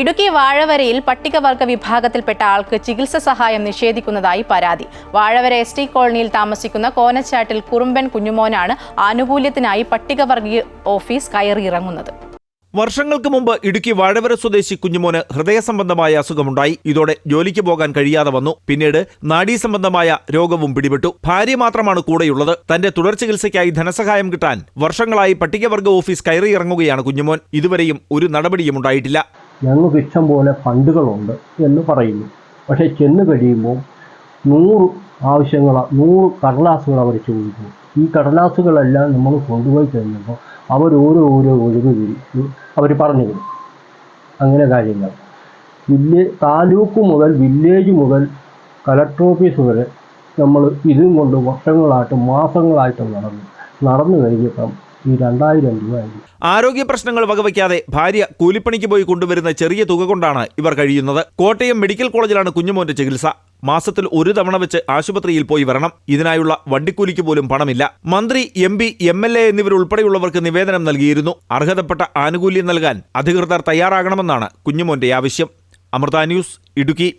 ഇടുക്കി വാഴവരയിൽ പട്ടികവർഗ വിഭാഗത്തിൽപ്പെട്ട ആൾക്ക് ചികിത്സ സഹായം നിഷേധിക്കുന്നതായി പരാതി. വാഴവര എസ് ടി കോളനിയിൽ താമസിക്കുന്ന കോനച്ചാട്ടിൽ കുറുമ്പൻ കുഞ്ഞുമോനാണ് ആനുകൂല്യത്തിനായി പട്ടികവർഗീയ ഓഫീസ് കയറിയിറങ്ങുന്നത്. വർഷങ്ങൾക്ക് മുമ്പ് ഇടുക്കി വാഴവര സ്വദേശി കുഞ്ഞുമോന് ഹൃദയ സംബന്ധമായ അസുഖമുണ്ടായി. ഇതോടെ ജോലിക്ക് പോകാൻ കഴിയാതെ വന്നു. പിന്നീട് നാഡീ സംബന്ധമായ രോഗവും പിടിപെട്ടു. ഭാര്യ മാത്രമാണ് കൂടെയുള്ളത്. തന്റെ തുടർ ചികിത്സയ്ക്കായി ധനസഹായം കിട്ടാൻ വർഷങ്ങളായി പട്ടികവർഗ ഓഫീസ് കയറിയിറങ്ങുകയാണ് കുഞ്ഞുമോൻ. ഇതുവരെയും ഒരു നടപടിയും ഉണ്ടായിട്ടില്ല. ഞങ്ങൾക്ക് ഇഷ്ടം പോലെ ഫണ്ടുകളുണ്ട് എന്ന് പറയുന്നു. പക്ഷേ ചെന്ന് കഴിയുമ്പോൾ നൂറ് ആവശ്യങ്ങൾ നൂറ് കടലാസുകൾ അവർ ചോദിക്കുന്നു ഈ കടലാസുകളെല്ലാം നമ്മൾ കൊണ്ടുപോയി കഴിഞ്ഞപ്പോൾ അവർ ഓരോ ഓരോ ഒഴിവ് അവർ പറഞ്ഞു തരും. അങ്ങനെ കാര്യങ്ങൾ. വില്ലേ താലൂക്ക് മുതൽ വില്ലേജ് മുതൽ കലക്ടർ ഓഫീസ് വരെ നമ്മൾ ഇതും കൊണ്ട് വർഷങ്ങളായിട്ട് മാസങ്ങളായിട്ട് നടന്നു നടന്നു കഴിഞ്ഞപ്പം രണ്ടായിരം ആരോഗ്യ പ്രശ്നങ്ങൾ വകവയ്ക്കാതെ ഭാര്യ കൂലിപ്പണിക്ക് പോയി കൊണ്ടുവരുന്ന ചെറിയ തുക കൊണ്ടാണ് ഇവർ കഴിയുന്നത്. കോട്ടയം മെഡിക്കൽ കോളേജിലാണ് കുഞ്ഞുമോന്റെ ചികിത്സ. മാസത്തിൽ ഒരു തവണ വെച്ച് ആശുപത്രിയിൽ പോയി വരണം. ഇതിനായുള്ള വണ്ടിക്കൂലിക്ക് പോലും പണമില്ല. മന്ത്രി M P M L A എന്നിവരുൾപ്പെടെയുള്ളവർക്ക് നിവേദനം നൽകിയിരുന്നു. അർഹതപ്പെട്ട ആനുകൂല്യം നൽകാൻ അധികൃതർ തയ്യാറാകണമെന്നാണ് കുഞ്ഞുമോന്റെ ആവശ്യം. അമൃത ന്യൂസ് ഇടുക്കി.